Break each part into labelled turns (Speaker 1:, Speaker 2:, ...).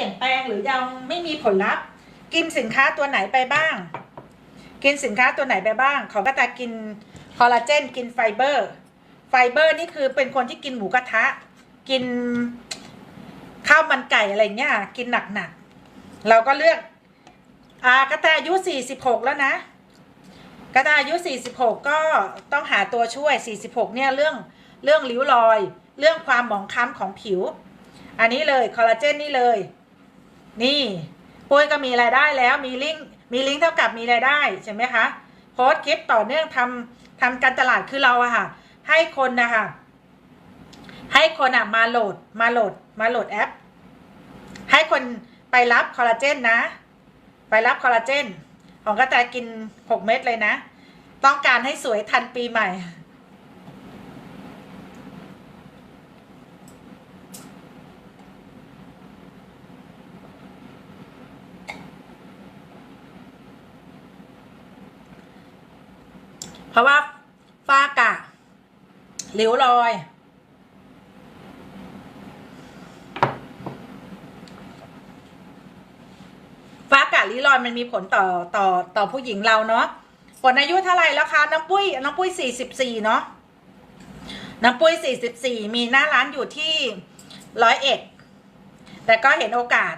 Speaker 1: ลี่ยนแปลงหรือยังไม่มีผลลัพธ์ กินสินค้าตัวไหนไปบ้าง กินสินค้าตัวไหนไปบ้าง ของกระตากินคอลลาเจนกินไฟเบอร์ ไฟเบอร์นี่คือเป็นคนที่กินหมูกระทะ กินข้าวมันไก่อะไรเงี้ยกินหนักๆเราก็เลือกอากระตาอายุ46แล้วนะกระตาอายุ46ก็ต้องหาตัวช่วย46เนี่ยเรื่องเรื่องริ้วรอย เรื่องความหมองคล้ำของผิว อันนี้เลยคอลลาเจนนี่เลย นี่ปุ้ยก็มีรายได้แล้วมีลิงก์มีลิงก์เท่ากับมีรายได้ใช่ไหมคะโพสคลิปต่อเนื่องทำทำการตลาดคือเราอะค่ะ ให้คนนะคะให้คนอะมาโหลดมาโหลดมาโหลดแอป ให้คนไปรับคอลลาเจนนะ ไปรับคอลลาเจนของกระแตกิน 6 เม็ดเลยนะ ต้องการให้สวยทันปีใหม่ เพราะว่าฝ้ากระหลิวรอยฟ้ากะลิลอยมันมีผลต่อต่อต่อผู้หญิงเราเนาะผลอายุเท่าไหร่แล้วคะน้องปุ้ยน้องปุ้ยสี่สิบสี่เนาะน้องปุ้ยสี่สิบสี่มีหน้าร้านอยู่ที่ร้อยเอ็ดแต่ก็เห็นโอกาส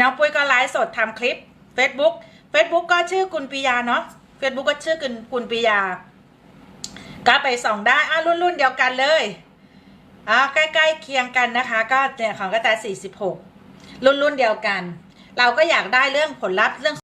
Speaker 1: น้องปุ้ยก็ไลฟ์สดทำคลิป Facebook Facebook ก็ชื่อกุลปิยาเนาะ เฟซบุ๊กก็ชื่อกุลกุลปิยาก็ไปส่องได้อะรุ่นรุ่นเดียวกันเลยอะใกล้ๆเคียงกันนะคะ ก็เนี่ยของกระแตสี่สิบหกรุ่นรุ่นเดียวกัน เราก็อยากได้เรื่องผลลัพธ์เรื่อง